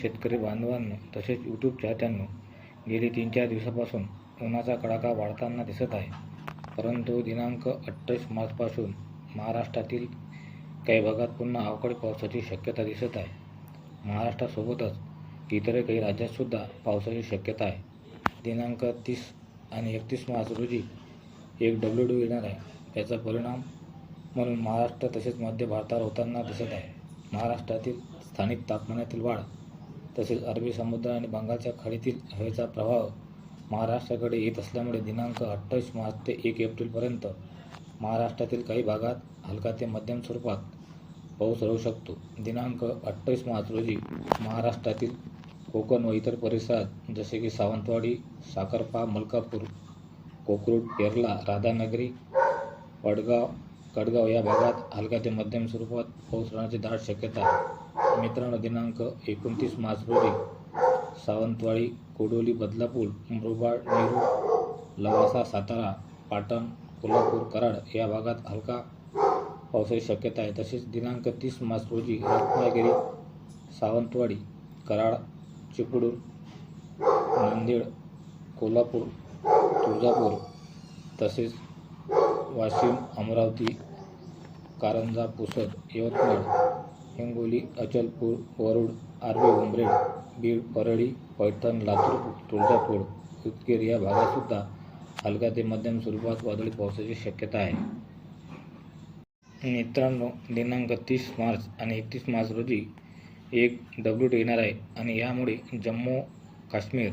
शेतकरी बांधवांनो तसेच यूट्यूब चाहत्यांनो गेली तीन चार दिवसापासून उन्हाचा कडाका वाढताना दिसत आहे. परंतु दिनांक अठ्ठावीस मार्चपासून महाराष्ट्रातील काही भागात पुन्हा अवकाळी पावसाची शक्यता दिसत आहे. महाराष्ट्रासोबतच इतर काही राज्यातसुद्धा पावसाची शक्यता आहे. दिनांक तीस आणि एकतीस मार्च रोजी एक डब्ल्यू डी येणार आहे. त्याचा परिणाम म्हणून महाराष्ट्र तसेच मध्य भारतावर होताना दिसत आहे. महाराष्ट्रातील स्थानिक तापमानातील वाढ तसेच अरबी समुद्र आणि बंगालच्या खाडीतील हवेचा प्रभाव महाराष्ट्राकडे येत असल्यामुळे दिनांक अठ्ठावीस मार्च ते एक एप्रिलपर्यंत महाराष्ट्रातील काही भागात हलका ते मध्यम स्वरूपात पाऊस राहू शकतो. दिनांक अठ्ठावीस मार्च रोजी महाराष्ट्रातील कोकण व इतर परिसरात जसे की सावंतवाडी साखरपा मलकापूर कोकरूड पेरला राधानगरी वडगाव कडगाव या भागात हलका ते मध्यम स्वरूपात पाऊस राहण्याची दाट शक्यता आहे. मित्रांनो दिनांक एकोणतीस मार्च रोजी सावंतवाडी कोडोली बदलापूर मुरबाड नेहरू लवासा सातारा पाटण कोल्हापूर कराड या भागात हलका पावसाची शक्यता आहे. तसेच दिनांक तीस मार्च रोजी रत्नागिरी सावंतवाडी कराड चिपळूण नांदेड कोल्हापूर तुळजापूर तसेच वाशिम अमरावती कारंजा पुसद यवतमाळ हिंगोली अचलपूर वरुड आर्वे उमरेड बीड परळी पैठण लातूर तुळजापूर उदगीर या भागातसुद्धा हलका ते मध्यम स्वरूपात वादळी पावसाची शक्यता आहे. मित्रांनो दिनांक तीस मार्च आणि एकतीस मार्च रोजी एक डब्ल्यूट येणार आहे आणि यामुळे जम्मू काश्मीर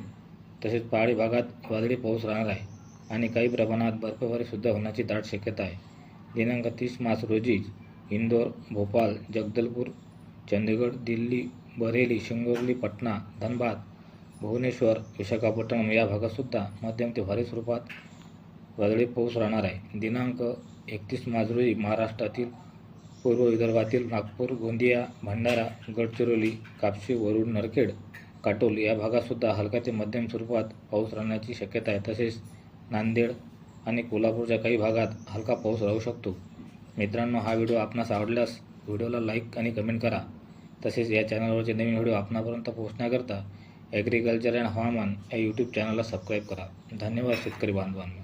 तसेच पहाडी भागात वादळी पाऊस राहणार आहे आणि काही प्रमाणात बर्फबारीसुद्धा होण्याची दाट शक्यता आहे. दिनांक तीस मार्च रोजीच इंदोर भोपाल जगदलपूर चंदीगड दिल्ली बरेली शिंगोली पटना धनबाद भुवनेश्वर विशाखापट्टणम या भागातसुद्धा मध्यम ते भारी स्वरूपात वादळी पाऊस राहणार आहे. दिनांक एकतीस मार्च रोजी महाराष्ट्रातील पूर्व विदर्भातील नागपूर गोंदिया भंडारा गडचिरोली कापशी वरुड नरखेड काटोल या भागातसुद्धा हलका ते मध्यम स्वरूपात पाऊस राहण्याची शक्यता आहे. तसेच नांदेड आणि कोल्हापूरच्या काही भागात हलका पाऊस राहू शकतो. मित्रांनो हा व्हिडिओ आपणास आवडल्यास व्हिडिओला लाईक आणि कमेंट करा. तसेच या चॅनलवरचे नवीन व्हिडिओ आपणापर्यंत पोहोचण्याकरता ॲग्रिकल्चर अँड हवामान या यूट्यूब चॅनलला सबस्क्राईब करा. धन्यवाद शेतकरी बांधवांना.